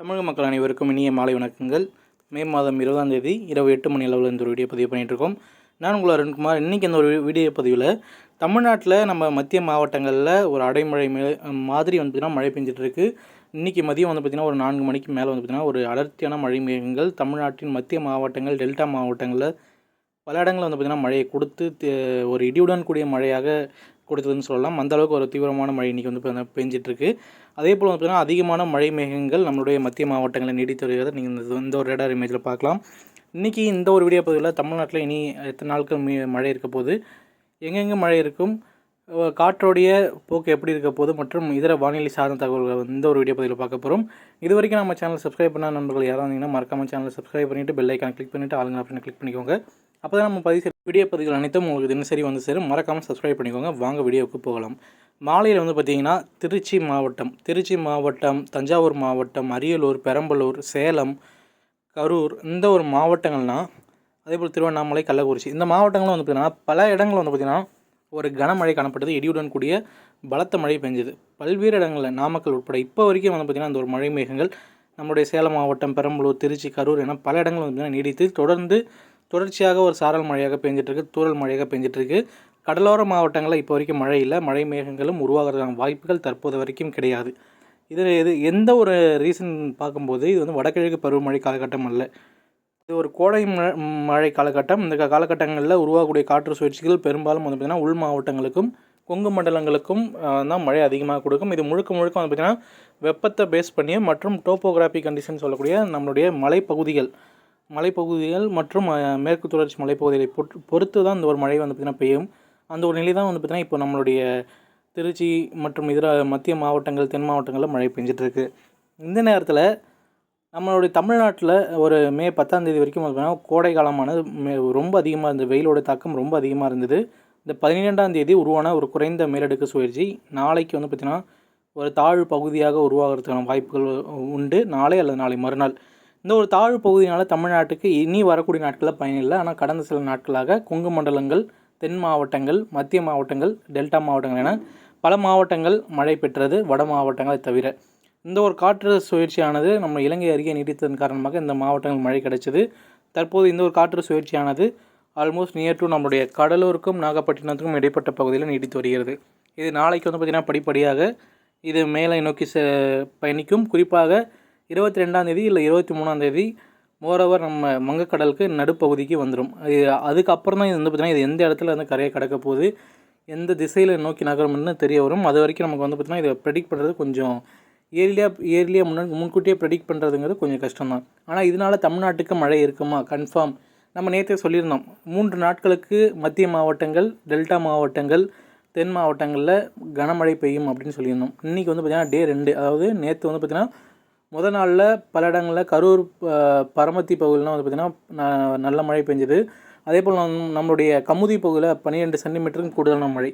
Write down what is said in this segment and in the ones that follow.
தமிழக மக்கள் அனைவருக்கும் இனிய மாலை வணக்கங்கள். மே மாதம் இருபதாம் தேதி இரவு எட்டு மணி அளவில் இந்த ஒரு வீடியோ பதிவு பண்ணிகிட்ருக்கோம் நான் உங்கள் அருண்குமார். இன்றைக்கி இந்த ஒரு வீடியோ பதிவில் தமிழ்நாட்டில் நம்ம மத்திய மாவட்டங்களில் ஒரு அடைமழை மே மாதிரி வந்து பார்த்திங்கன்னா மழை பெஞ்சிட்ருக்கு இன்றைக்கி மதியம் வந்து பார்த்திங்கன்னா ஒரு நான்கு மணிக்கு மேலே வந்து பார்த்திங்கன்னா ஒரு அடர்த்தியான மழை மேகங்கள் தமிழ்நாட்டின் மத்திய மாவட்டங்கள் டெல்டா மாவட்டங்களில் பல இடங்களில் வந்து பார்த்திங்கன்னா மழையை கொடுத்து ஒரு இடியுடன் கூடிய மழையாக கொடுத்ததுன்னு சொல்லலாம். அந்த அளவுக்கு ஒரு தீவிரமான மழை இன்றைக்கி வந்து பெ- பெஞ்சிட்ருக்கு. அதே போல் பார்த்தீங்கன்னா பார்த்திங்கன்னா அதிகமான மழை மேகங்கள் நம்மளுடைய மத்திய மாவட்டங்களில் நீடித்து வருகிறத நீங்கள் இந்த ஒரு ரேடார் இமேஜில் பார்க்கலாம். இன்றைக்கி இந்த ஒரு வீடியோ பதிவில் தமிழ்நாட்டில் இனி எத்தனை நாட்கள் மழை இருக்க போது எங்கெங்கே மழை இருக்கும்? காற்றோடைய போக்கு எப்படி இருக்க போது மற்றும் இதர வானிலை சார்ந்த தகவல்களை இந்த ஒரு வீடியோ பதிவில் பார்க்க போகிறோம் இது வரைக்கும் நம்ம சேனல் சப்ஸ்கிரைப் பண்ண நண்பர்கள் யாராக இருந்தீங்கன்னா மறக்காமல் சேனலை சப்ஸ்கிரைப் பண்ணிவிட்டு பெல் ஐக்கான் கிளிக் பண்ணிவிட்டு ஆளுங்க அப்படின்னு கிளிக் பண்ணிக்கோங்க. அப்போ தான் நம்ம பதிவு வீடியோ பதிவுகள் அனைத்தும் உங்களுக்கு தினசரி வந்து சேரும். மறக்காமல் சப்ஸ்கிரைப் பண்ணிக்கோங்க. வாங்க வீடியோவுக்கு போகலாம். மாலையில் வந்து பார்த்திங்கன்னா திருச்சி மாவட்டம் திருச்சி மாவட்டம் தஞ்சாவூர் மாவட்டம் அரியலூர் பெரம்பலூர் சேலம் கரூர் இந்த ஒரு மாவட்டங்கள்னா அதே போல் திருவண்ணாமலை கள்ளக்குறிச்சி இந்த மாவட்டங்களும் வந்து பார்த்திங்கன்னா பல இடங்கள் வந்து பார்த்திங்கன்னா ஒரு கனமழை காணப்பட்டது. இடியுடன் கூடிய பலத்த மழை பெஞ்சது. பல்வேறு இடங்களில் நாமக்கல் உட்பட இப்போ வரைக்கும் வந்து பார்த்திங்கன்னா அந்த ஒரு மழை மேகங்கள் நம்முடைய சேலம் மாவட்டம் பெரம்பலூர் திருச்சி கரூர் என பல இடங்கள் வந்து நீடித்து தொடர்ந்து தொடர்ச்சியாக ஒரு சாரல் மழையாக பெஞ்சிட்ருக்கு தூரல் மழையாக பெஞ்சிட்ருக்கு கடலோர மாவட்டங்களில் இப்போ வரைக்கும் மழை இல்லை. மழை மேகங்களும் உருவாகிறதுக்கான வாய்ப்புகள் தற்போது வரைக்கும் கிடையாது. இது இது எந்த ஒரு ரீசன் பார்க்கும்போது இது வந்து வடகிழக்கு பருவமழை காலகட்டம் அல்ல. இது ஒரு கோடை ம- மழை காலகட்டம். இந்த காலகட்டங்களில் உருவாகக்கூடிய காற்று சுழற்சிகள் பெரும்பாலும் வந்து பார்த்திங்கன்னா உள் மாவட்டங்களுக்கும் கொங்கு மண்டலங்களுக்கும் தான் மழை அதிகமாக கொடுக்கும். இது முழுக்க முழுக்க வந்து பார்த்திங்கன்னா வெப்பத்தை பேஸ் பண்ணி மற்றும் டோப்போகிராஃபி கண்டிஷன் சொல்லக்கூடிய நம்மளுடைய மலைப்பகுதிகள். மலைப்பகுதிகள் மற்றும் மேற்கு தொடர்ச்சி மலைப்பகுதிகளை பொறுத்து பொறுத்து தான் இந்த ஒரு மழை வந்து பார்த்திங்கன்னா பெய்யும். அந்த ஒரு நிலை தான் வந்து பார்த்திங்கன்னா இப்போ நம்மளுடைய திருச்சி மற்றும் இதர மத்திய மாவட்டங்கள் தென் மாவட்டங்களில் மழை பெஞ்சிட்ருக்கு. இந்த நேரத்தில் நம்மளுடைய தமிழ்நாட்டில் ஒரு மே பத்தாம் தேதி வரைக்கும் வந்து பார்த்தீங்கன்னா கோடை காலமானது ரொம்ப அதிகமாக இருந்தது. வெயிலோட தாக்கம் ரொம்ப அதிகமாக இருந்தது. இந்த பதினெண்டாம் தேதி உருவான ஒரு குறைந்த மேலடுக்கு சுழற்சி. நாளைக்கு வந்து பார்த்திங்கன்னா ஒரு தாழ்வு பகுதியாக உருவாகிறதுக்கான வாய்ப்புகள் உண்டு. நாளை அல்லது நாளை மறுநாள். இந்த ஒரு தாழ்வு பகுதியினால் தமிழ்நாட்டுக்கு இனி வரக்கூடிய நாட்களில் பயனில்லை. ஆனால் கடந்த சில நாட்களாக கொங்கு மண்டலங்கள் தென் மாவட்டங்கள் மத்திய மாவட்டங்கள் டெல்டா மாவட்டங்கள் என பல மாவட்டங்கள் மழை பெற்றது வட மாவட்டங்களை தவிர. இந்த ஒரு காற்று சுழற்சியானது நம்ம இலங்கை அருகே நீடித்ததன் காரணமாக இந்த மாவட்டங்கள் மழை கிடைச்சது. தற்போது இந்த ஒரு காற்று சுழற்சியானது ஆல்மோஸ்ட் நியர் டு நம்மளுடைய கடலூருக்கும் நாகப்பட்டினத்துக்கும் இடைப்பட்ட பகுதியில் நீடித்து வருகிறது. இது நாளைக்கு வந்து பார்த்திங்கன்னா படிப்படியாக இது மேலே நோக்கி ச பயணிக்கும். குறிப்பாக இருபத்தி ரெண்டாம் தேதி இல்லை இருபத்தி மூணாம் தேதி மோரோவர் நம்ம மங்கக்கடலுக்கு நடுப்பகுதிக்கு வந்துடும் இது அதுக்கப்புறம் தான் இது வந்து பார்த்திங்கன்னா இது எந்த இடத்துல வந்து கரையை கடக்க போகுது எந்த திசையில் நோக்கி நகரும்னு தெரிய வரும். அது வரைக்கும் நமக்கு வந்து பார்த்திங்கன்னா இதை ப்ரெடிக்ட் பண்ணுறது கொஞ்சம் இயர்லியாக இயர்லியாக முன்ன முன்கூட்டியே ப்ரெடிக்ட் பண்ணுறதுங்கிறது கொஞ்சம் கஷ்டம் தான். ஆனால் இதனால் தமிழ்நாட்டுக்கு மழை இருக்குமா? கன்ஃபார்ம் நம்ம நேற்றே சொல்லியிருந்தோம். மூன்று நாட்களுக்கு மத்திய மாவட்டங்கள் டெல்டா மாவட்டங்கள் தென் மாவட்டங்களில் கனமழை பெய்யும் அப்படின்னு சொல்லியிருந்தோம். இன்றைக்கி வந்து பார்த்திங்கன்னா டே ரெண்டு. அதாவது நேற்று வந்து பார்த்திங்கன்னா முத நாளில் பல இடங்களில் கரூர் பரமத்தி பகுதியிலாம் வந்து பார்த்திங்கன்னா ந- நல்ல மழை பெஞ்சது. அதே போல் நம் நம்மளுடைய கமுதி பகுதியில் பன்னிரெண்டு சென்டிமீட்டருக்கு கூடுதலான மழை.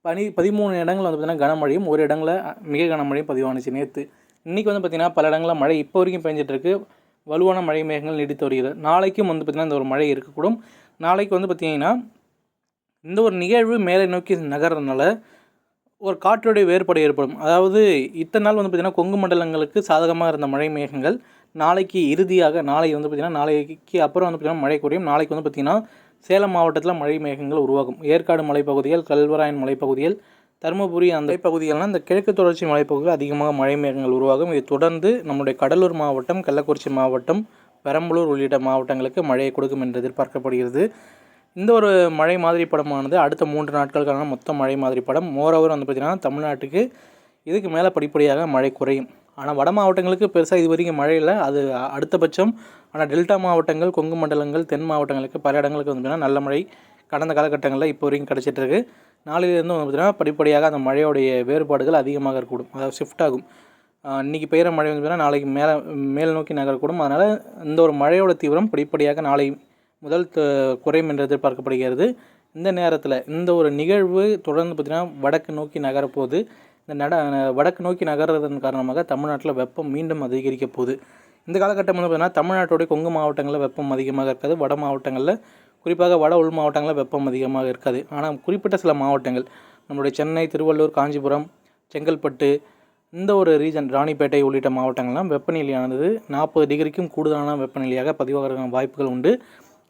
பனி பதிமூணு இடங்கள் வந்து பார்த்திங்கன்னா கனமழையும் ஒரு இடங்களில் மிக கனமழையும் பதிவானுச்சு நேற்று இன்றைக்கி வந்து பார்த்திங்கன்னா பல இடங்களில் மழை இப்போ வரைக்கும் பெஞ்சிட்ருக்கு. வலுவான மழை மேகங்கள் நீடித்து வருகிறது. நாளைக்கும் வந்து பார்த்திங்கன்னா இந்த ஒரு மழை இருக்கக்கூடும். நாளைக்கு வந்து பார்த்திங்கன்னா இந்த ஒரு நிகழ்வு மேலே நோக்கி நகர்றதுனால ஒரு காற்றுடைய வேறுபாடு ஏற்படும். அதாவது இத்தனை நாள் வந்து பார்த்திங்கன்னா கொங்கு மண்டலங்களுக்கு சாதகமாக இருந்த மழை மேகங்கள் நாளைக்கு இறுதியாக நாளை வந்து பார்த்திங்கன்னா நாளைக்கு அப்புறம் வந்து பார்த்திங்கன்னா மழை குறையும் நாளைக்கு வந்து பார்த்திங்கன்னா சேலம் மாவட்டத்தில் மழை மேகங்கள் உருவாகும். ஏற்காடு மலைப்பகுதிகள் கல்வராயன் மலைப்பகுதிகள் தருமபுரி அந்த பகுதிகள்லாம் இந்த கிழக்கு தொடர்ச்சி மலைப்பகுதியில் அதிகமாக மழை மேகங்கள் உருவாகும். இதை தொடர்ந்து நம்முடைய கடலூர் மாவட்டம் கள்ளக்குறிச்சி மாவட்டம் பெரம்பலூர் உள்ளிட்ட மாவட்டங்களுக்கு மழையை கொடுக்கும் என்று எதிர்பார்க்கப்படுகிறது. இந்த ஒரு மழை மாதிரி படமானது அடுத்த மூன்று நாட்களுக்கான மொத்த மழை மாதிரி படம். மோரோவர் வந்து பார்த்திங்கன்னா தமிழ்நாட்டுக்கு இதுக்கு மேலே படிப்படியாக மழை குறையும். ஆனால் வட மாவட்டங்களுக்கு பெருசாக இது வரைக்கும் மழை இல்லை. அது அடுத்தபட்சம். ஆனால் டெல்டா மாவட்டங்கள் கொங்கு மண்டலங்கள் தென் மாவட்டங்களுக்கு பல இடங்களுக்கு வந்து நல்ல மழை கடந்த காலகட்டங்களில் இப்போ வரைக்கும் கிடச்சிட்டு இருக்கு. நாளையிலேருந்து வந்து பார்த்திங்கன்னா படிப்படியாக அந்த மழையோடைய வேறுபாடுகள் அதிகமாக இருக்கக்கூடும் அதாவது ஷிஃப்ட் ஆகும். இன்றைக்கி பெய்கிற மழை வந்து நாளைக்கு மேலே மேல் நோக்கி நகரக்கூடும். அதனால் இந்த ஒரு மழையோட தீவிரம் படிப்படியாக நாளை முதல் குறையும் என்று எதிர்பார்க்கப்படுகிறது. இந்த நேரத்தில் இந்த ஒரு நிகழ்வு தொடர்ந்து பார்த்திங்கன்னா வடக்கு நோக்கி நகரப்போகுது. இந்த நட வடக்கு நோக்கி நகர்றதன் காரணமாக தமிழ்நாட்டில் வெப்பம் மீண்டும் அதிகரிக்க போகுது. இந்த காலகட்டம் வந்து பார்த்திங்கன்னா தமிழ்நாட்டுடைய கொங்கு மாவட்டங்களில் வெப்பம் அதிகமாக இருக்காது. வட மாவட்டங்களில் குறிப்பாக வட உள் மாவட்டங்களில் வெப்பம் அதிகமாக இருக்காது. ஆனால் குறிப்பிட்ட சில மாவட்டங்கள் நம்மளுடைய சென்னை திருவள்ளூர் காஞ்சிபுரம் செங்கல்பட்டு இந்த ஒரு ரீஜன் ராணிப்பேட்டை உள்ளிட்ட மாவட்டங்கள்லாம் வெப்பநிலையானது நாற்பது டிகிரிக்கும் கூடுதலான வெப்பநிலையாக பதிவாகிறதுக்கான வாய்ப்புகள் உண்டு.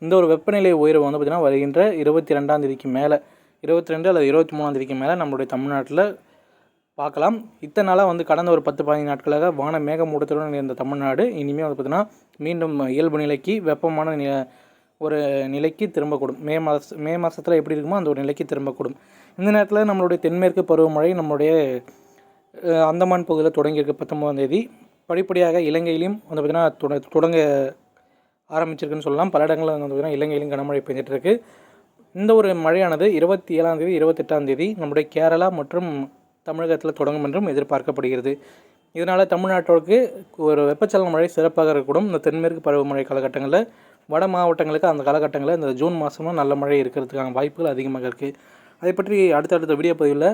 இந்த ஒரு வெப்பநிலை உயர்வு வந்து பார்த்திங்கன்னா வருகின்ற இருபத்தி ரெண்டாம் தேதிக்கு மேலே இருபத்தி ரெண்டு அல்லது இருபத்தி மூணாம் தேதிக்கு மேலே நம்மளுடைய தமிழ்நாட்டில் பார்க்கலாம். இத்தனை நாளாக வந்து கடந்த ஒரு பத்து பதினைந்து நாட்களாக வான மேகமூட்டத்துடன் இருந்த தமிழ்நாடு. இனிமேல் வந்து பார்த்திங்கன்னா மீண்டும் இயல்பு நிலைக்கு வெப்பமான நி ஒரு நிலைக்கு திரும்பக்கூடும். மே மாத மே மாதத்தில் எப்படி இருக்குமோ அந்த ஒரு நிலைக்கு திரும்பக்கூடும். இந்த நேரத்தில் நம்மளுடைய தென்மேற்கு பருவமழை நம்மளுடைய அந்தமான் பகுதியில் தொடங்கியிருக்கு பத்தொம்போதாம் தேதி. படிப்படியாக இலங்கையிலையும் வந்து பார்த்திங்கன்னா தொட தொடங்க ஆரம்பிச்சிருக்குன்னு சொல்லலாம். பல இடங்களில் வந்து பார்த்திங்கன்னா இலங்கையிலும் கனமழை பெஞ்சிட்ருக்கு இந்த ஒரு மழையானது இருபத்தி ஏழாம் தேதி இருபத்தெட்டாம் தேதி நம்முடைய கேரளா மற்றும் தமிழகத்தில் தொடங்கும் என்றும் எதிர்பார்க்கப்படுகிறது. இதனால் தமிழ்நாட்டிற்கு ஒரு வெப்பச்சலன மழை சிறப்பாக இருக்கக்கூடும். இந்த தென்மேற்கு பருவமழை காலகட்டங்களில் வட மாவட்டங்களுக்கு அந்த காலகட்டங்களில் இந்த ஜூன் மாதமும் நல்ல மழை இருக்கிறதுக்கான வாய்ப்புகள் அதிகமாக இருக்குது அதை பற்றி அடுத்தடுத்த வீடியோ பதிவில்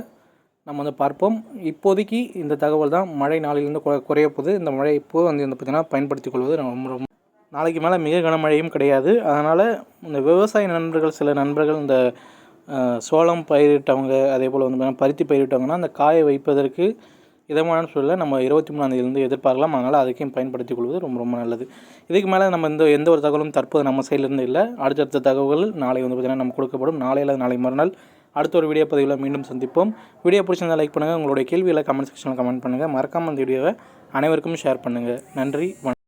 நம்ம வந்து பார்ப்போம். இப்போதைக்கு இந்த தகவல் தான் மழை நாளிலிருந்து குறைய போகுது இந்த மழை இப்போது வந்து வந்து பார்த்திங்கன்னா பயன்படுத்திக் கொள்வது ரொம்ப ரொம்ப நாளைக்கு மேலே மிக கனமழையும் கிடையாது. அதனால் இந்த விவசாய நண்பர்கள் சில நண்பர்கள் இந்த சோளம் பயிரிட்டவங்க அதே போல் வந்து பார்த்தீங்கன்னா பருத்தி பயிரிட்டவங்கன்னா அந்த காய வைப்பதற்கு இதமான சூழலை நம்ம இருபத்தி மூணாந்தேதியிலேருந்து எதிர்பார்க்கலாம். அதனால் அதுக்கும் பயன்படுத்திக் கொள்வது ரொம்ப ரொம்ப நல்லது. இதுக்கு மேலே நம்ம இந்த எந்த ஒரு தகவலும் தற்போது நம்ம சைட்லேருந்து இல்லை. அடுத்தடுத்த தகவல்கள் நாளை வந்து பார்த்திங்கன்னா நம்ம கொடுக்கப்படும். நாளையில் நாளை மறுநாள் அடுத்த ஒரு வீடியோ பதிவில் மீண்டும் சந்திப்போம். வீடியோ பிடிச்சிருந்தால் லைக் பண்ணுங்கள் உங்களுடைய கேள்விகளை கமெண்ட் செக்ஷனில் கமெண்ட் பண்ணுங்கள் மறக்காமல் இந்த வீடியோவை அனைவருக்கும் ஷேர் பண்ணுங்கள் நன்றி. வணக்கம்.